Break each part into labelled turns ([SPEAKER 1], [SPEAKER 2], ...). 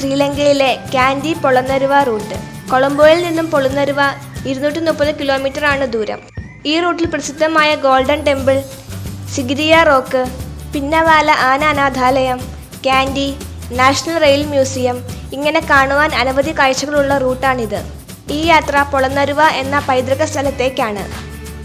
[SPEAKER 1] ശ്രീലങ്കയിലെ candy Polonnaruwa root. കൊളംബോയിൽ നിന്നും പൊളന്നരുവ ഇരുന്നൂറ്റി മുപ്പത് കിലോമീറ്റർ ആണ് ദൂരം. ഈ റൂട്ടിൽ പ്രസിദ്ധമായ golden temple Sigiriya rock Pinnawala ആന അനാഥാലയം കാൻഡി നാഷണൽ റെയിൽ മ്യൂസിയം ഇങ്ങനെ കാണുവാൻ അനവധി കാഴ്ചകളുള്ള റൂട്ടാണിത്. ഈ യാത്ര പൊളന്നരുവ എന്ന പൈതൃക സ്ഥലത്തേക്കാണ്.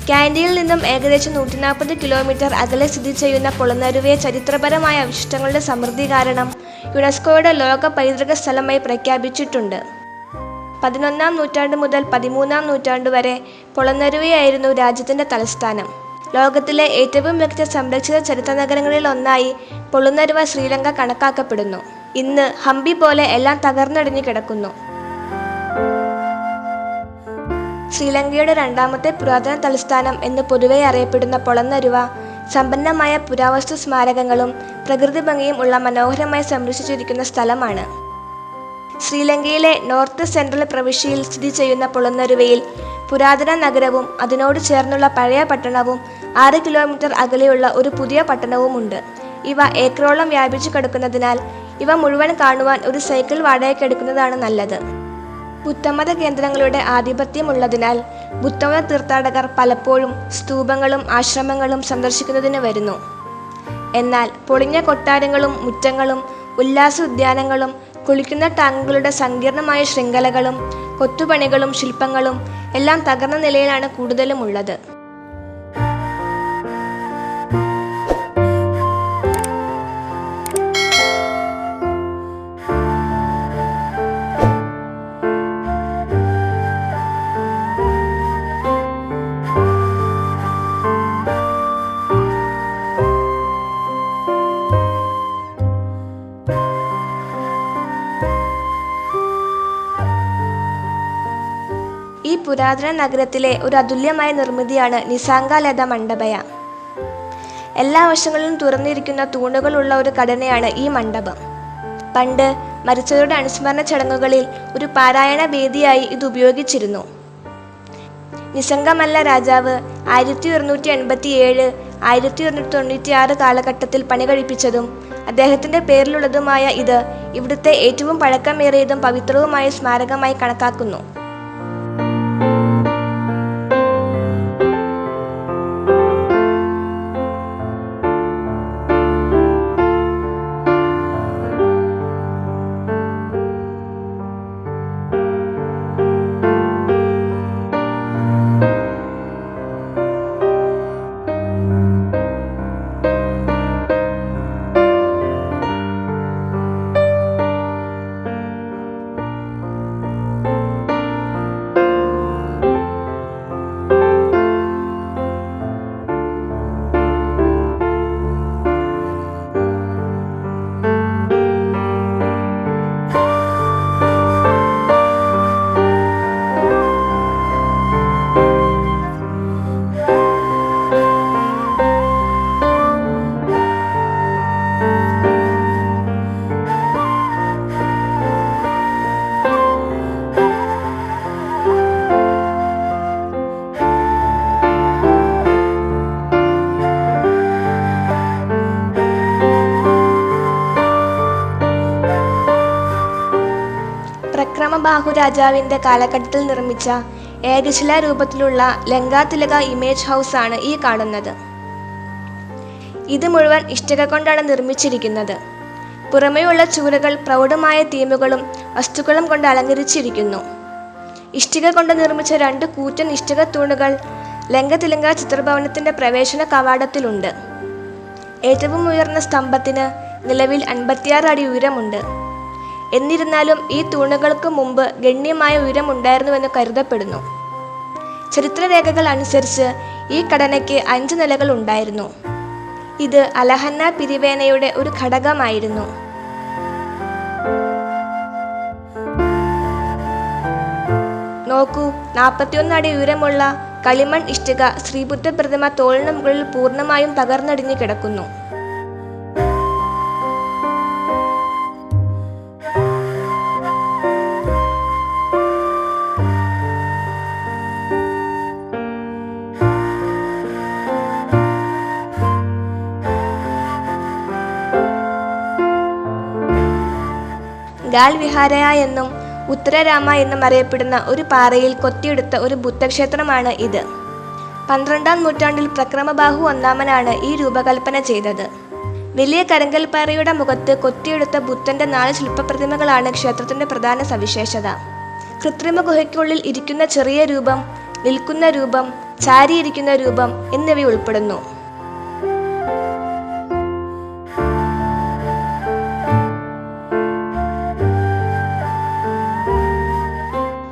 [SPEAKER 1] കാൻഡിയിൽ നിന്നും ഏകദേശം നൂറ്റി നാൽപ്പത് കിലോമീറ്റർ അകലെ സ്ഥിതി ചെയ്യുന്ന പൊളന്നരുവയെ ചരിത്രപരമായ അവശിഷ്ടങ്ങളുടെ സമൃദ്ധി കാരണം യുനെസ്കോയുടെ ലോക പൈതൃക സ്ഥലമായി പ്രഖ്യാപിച്ചിട്ടുണ്ട്. പതിനൊന്നാം നൂറ്റാണ്ട് മുതൽ പതിമൂന്നാം നൂറ്റാണ്ട് വരെ പൊളന്നരുവയായിരുന്നു രാജ്യത്തിന്റെ തലസ്ഥാനം. ലോകത്തിലെ ഏറ്റവും മികച്ച സംരക്ഷിത ചരിത്ര നഗരങ്ങളിൽ ഒന്നായി പൊളുന്നരുവ ശ്രീലങ്ക കണക്കാക്കപ്പെടുന്നു. ഇന്ന് ഹംപി പോലെ എല്ലാം തകർന്നടിഞ്ഞു കിടക്കുന്നു. ശ്രീലങ്കയുടെ രണ്ടാമത്തെ പുരാതന തലസ്ഥാനം എന്ന് പൊതുവെ അറിയപ്പെടുന്ന പൊളന്നരുവ സമ്പന്നമായ പുരാവസ്തു സ്മാരകങ്ങളും പ്രകൃതി ഭംഗിയും ഉള്ള മനോഹരമായി സംരക്ഷിച്ചിരിക്കുന്ന സ്ഥലമാണ്. ശ്രീലങ്കയിലെ നോർത്ത് സെൻട്രൽ പ്രവിശ്യയിൽ സ്ഥിതി ചെയ്യുന്ന പുളന്നരുവയിൽ പുരാതന നഗരവും അതിനോട് ചേർന്നുള്ള പഴയ പട്ടണവും ആറ് കിലോമീറ്റർ അകലെയുള്ള ഒരു പുതിയ പട്ടണവുമുണ്ട്. ഇവ ഏക്കറോളം വ്യാപിച്ചു കിടക്കുന്നതിനാൽ ഇവ മുഴുവൻ കാണുവാൻ ഒരു സൈക്കിൾ വാടകയ്ക്കെടുക്കുന്നതാണ് നല്ലത്. ബുദ്ധമത കേന്ദ്രങ്ങളുടെ ആധിപത്യമുള്ളതിനാൽ ബുദ്ധമത തീർത്ഥാടകർ പലപ്പോഴും സ്തൂപങ്ങളും ആശ്രമങ്ങളും സന്ദർശിക്കുന്നതിന് വരുന്നു. എന്നാൽ പൊളിഞ്ഞ കൊട്ടാരങ്ങളും മുറ്റങ്ങളും ഉല്ലാസ ഉദ്യാനങ്ങളും കുളിക്കുന്ന ടാങ്കുകളുടെ സങ്കീർണമായ ശൃംഖലകളും കൊത്തുപണികളും ശില്പങ്ങളും എല്ലാം തകർന്ന നിലയിലാണ് കൂടുതലും ഉള്ളത് പുരാതന നഗരത്തിലെ ഒരു അതുല്യമായ നിർമ്മിതിയാണ് നിസാങ്കാലത മണ്ഡപയ. എല്ലാ വശങ്ങളിലും തുറന്നിരിക്കുന്ന തൂണുകളുള്ള ഒരു ഘടനയാണ് ഈ മണ്ഡപം. പണ്ട് മരിച്ചവരുടെ അനുസ്മരണ ചടങ്ങുകളിൽ ഒരു പാരായണ വേദിയായി ഇത് ഉപയോഗിച്ചിരുന്നു. നിസംഗമല്ല രാജാവ് ആയിരത്തി ഒരുന്നൂറ്റി എൺപത്തി ഏഴ് ആയിരത്തി ഒരുന്നൂറ്റി തൊണ്ണൂറ്റി ആറ് കാലഘട്ടത്തിൽ പണി കഴിപ്പിച്ചതും അദ്ദേഹത്തിന്റെ പേരിലുള്ളതുമായ ഇത് ഇവിടുത്തെ ഏറ്റവും പഴക്കമേറിയതും പവിത്രവുമായ സ്മാരകമായി കണക്കാക്കുന്നു. പ്രക്രമബാഹു രാജാവിന്റെ കാലഘട്ടത്തിൽ നിർമ്മിച്ച ഏകശില രൂപത്തിലുള്ള ലങ്കാതിലക ഇമേജ് ഹൗസ് ആണ് ഈ കാണുന്നത്. ഇത് മുഴുവൻ ഇഷ്ടിക കൊണ്ടാണ് നിർമ്മിച്ചിരിക്കുന്നത്. പുറമേയുള്ള ചുവരുകൾ പ്രൗഢമായ തീമുകളും വസ്തുക്കളും കൊണ്ട് അലങ്കരിച്ചിരിക്കുന്നു. ഇഷ്ടിക കൊണ്ട് നിർമ്മിച്ച രണ്ട് കൂറ്റൻ ഇഷ്ടിക തൂണുകൾ ലങ്കതിലങ്ക ചിത്രഭവനത്തിന്റെ പ്രവേശന കവാടത്തിലുണ്ട്. ഏറ്റവും ഉയർന്ന സ്തംഭത്തിന് നിലവിൽ അൻപത്തിയാറ് അടി ഉയരമുണ്ട്. എന്നിരുന്നാലും ഈ തൂണുകൾക്ക് മുമ്പ് ഗണ്യമായ ഉയരമുണ്ടായിരുന്നുവെന്ന് കരുതപ്പെടുന്നു. ചരിത്രരേഖകൾ അനുസരിച്ച് ഈ ഘടനയ്ക്ക് അഞ്ച് നിലകൾ ഉണ്ടായിരുന്നു. ഇത് അലഹന്ന പിരിവേനയുടെ ഒരു ഘടകമായിരുന്നു. നോക്കൂ നാൽപ്പത്തിയൊന്ന് അടി ഉയരമുള്ള കളിമൺ ഇഷ്ടിക ശ്രീബുദ്ധ പ്രതിമ തോളിന് മുകളിൽ പൂർണമായും തകർന്നടിഞ്ഞു കിടക്കുന്നു. ഗാൽ വിഹാരയ എന്നും ഉത്തരരാമ എന്നും അറിയപ്പെടുന്ന ഒരു പാറയിൽ കൊത്തിയെടുത്ത ഒരു ബുദ്ധക്ഷേത്രമാണ് ഇത്. പന്ത്രണ്ടാം നൂറ്റാണ്ടിൽ പ്രക്രമബാഹു ഒന്നാമനാണ് ഈ രൂപകൽപ്പന ചെയ്തത്. വലിയ കരങ്കൽപ്പാറയുടെ മുഖത്ത് കൊത്തിയെടുത്ത ബുദ്ധന്റെ നാല് ശില്പപ്രതിമകളാണ് ക്ഷേത്രത്തിന്റെ പ്രധാന സവിശേഷത. കൃത്രിമ ഗുഹയ്ക്കുള്ളിൽ ഇരിക്കുന്ന ചെറിയ രൂപം നിൽക്കുന്ന രൂപം ചാരിയിരിക്കുന്ന രൂപം എന്നിവ ഉൾപ്പെടുന്നു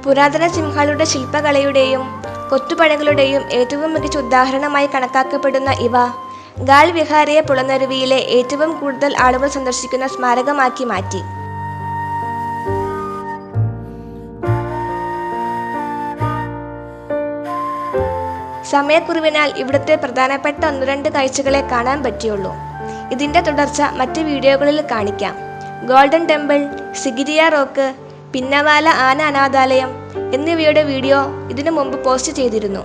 [SPEAKER 1] പുരാതന സിംഹളുടെ ശില്പകലയുടെയും കൊത്തുപണികളുടെയും ഏറ്റവും മികച്ച ഉദാഹരണമായി കണക്കാക്കപ്പെടുന്ന ഇവ. ഗാൽ വിഹാരയെ പുളനരുവിയിലെ ഏറ്റവും കൂടുതൽ ആളുകൾ സന്ദർശിക്കുന്ന സ്മാരകമാക്കി മാറ്റി. സമയക്കുറിവിനാൽ ഇവിടുത്തെ പ്രധാനപ്പെട്ട ഒന്ന് രണ്ട് കാഴ്ചകളെ കാണാൻ പറ്റിയുള്ളൂ. ഇതിന്റെ തുടർച്ച മറ്റ് വീഡിയോകളിൽ കാണിക്കാം. Golden Temple Sigiriya rock Pinnawala ആന അനാഥാലയം എന്നിവയുടെ വീഡിയോ ഇതിനു മുമ്പ് പോസ്റ്റ് ചെയ്തിരുന്നു.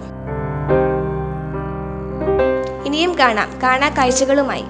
[SPEAKER 1] ഇനിയും കാണാം. കാണാ കാഴ്ചകളുമായി.